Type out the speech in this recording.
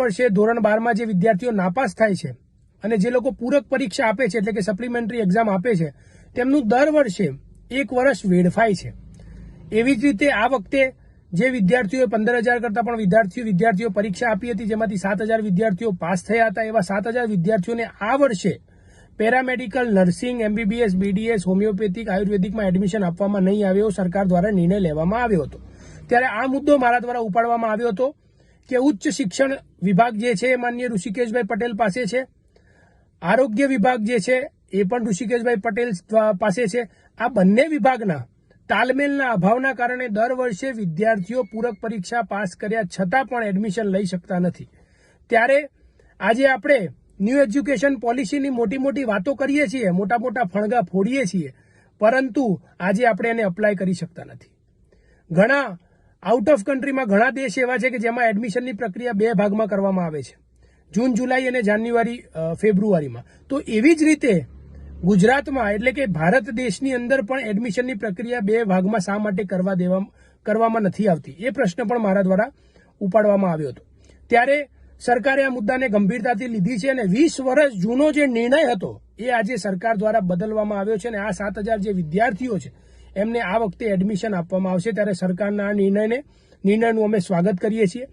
વર્ષે ધોરણ બારમાં જે વિદ્યાર્થીઓ નાપાસ થાય છે અને જે લોકો પૂરક પરીક્ષા આપે છે, એટલે કે સપ્લિમેન્ટરી એક્ઝામ આપે છે, તેમનું દર વર્ષે એક વર્ષ વેડફાય છે. એવી જ રીતે આ વખતે જે વિદ્યાર્થીઓએ પંદર હજાર કરતાં પણ વિદ્યાર્થીઓ વિદ્યાર્થીઓ પરીક્ષા આપી હતી, જેમાંથી સાત હજાર વિદ્યાર્થીઓ પાસ થયા હતા, એવા સાત હજાર વિદ્યાર્થીઓને આ વર્ષે paramedical nursing, MBBS, BDS, homeopathic, આયુર્વેદિકમાં admission આપવામાં નહીં આવ્યો, સરકાર દ્વારા નિર્ણય લેવામાં આવ્યો હતો. ત્યારે આ મુદ્દો મારા દ્વારા ઉપાડવામાં આવ્યો હતો. કે ઉચ્ચ શિક્ષણ વિભાગ જે છે એ માન્ય ઋષિકેશભાઈ પટેલ પાસે છે. આરોગ્ય વિભાગ જે છે એ પણ ઋષિકેશભાઈ પટેલ પાસે છે. આ બંને વિભાગના તાલમેલના અભાવના કારણે દર વર્ષે વિદ્યાર્થીઓ પૂરક પરીક્ષા પાસ કર્યા છતાં પણ એડમિશન લઈ શકતા નથી. ત્યારે આજે આપણે ન્યૂ એજ્યુકેશન પોલિસીની મોટી મોટી વાતો કરીએ છીએ, મોટા મોટા ફણગા ફોડીએ છીએ, પરંતુ આજે આપણે એને અપ્લાય કરી શકતા નથી. ઘણા આઉટ ઓફ કન્ટ્રીમાં ઘણા દેશ એવા છે કે જેમાં એડમિશનની પ્રક્રિયા બે ભાગમાં કરવામાં આવે છે. જૂન જુલાઈ અને જાન્યુઆરી ફેબ્રુઆરીમાં તો એવી જ રીતે ગુજરાતમાં, એટલે કે ભારત દેશની અંદર પણ એડમિશનની પ્રક્રિયા બે ભાગમાં શા માટે કરવા દેવા, કરવામાં નથી આવતી? એ પ્રશ્ન પણ મારા દ્વારા ઉપાડવામાં આવ્યો હતો. ત્યારે સરકારે આ મુદ્દાને ગંભીરતાથી લીધી છે અને વીસ વર્ષ જૂનો જે નિર્ણય હતો, એ આજે સરકાર દ્વારા બદલવામાં આવ્યો છે અને આ સાત હજાર જે વિદ્યાર્થીઓ છે એમને આ વખતે એડમિશન આપવામાં આવશે. ત્યારે સરકારના આ નિર્ણયને, નિર્ણયનું અમે સ્વાગત કરીએ છીએ.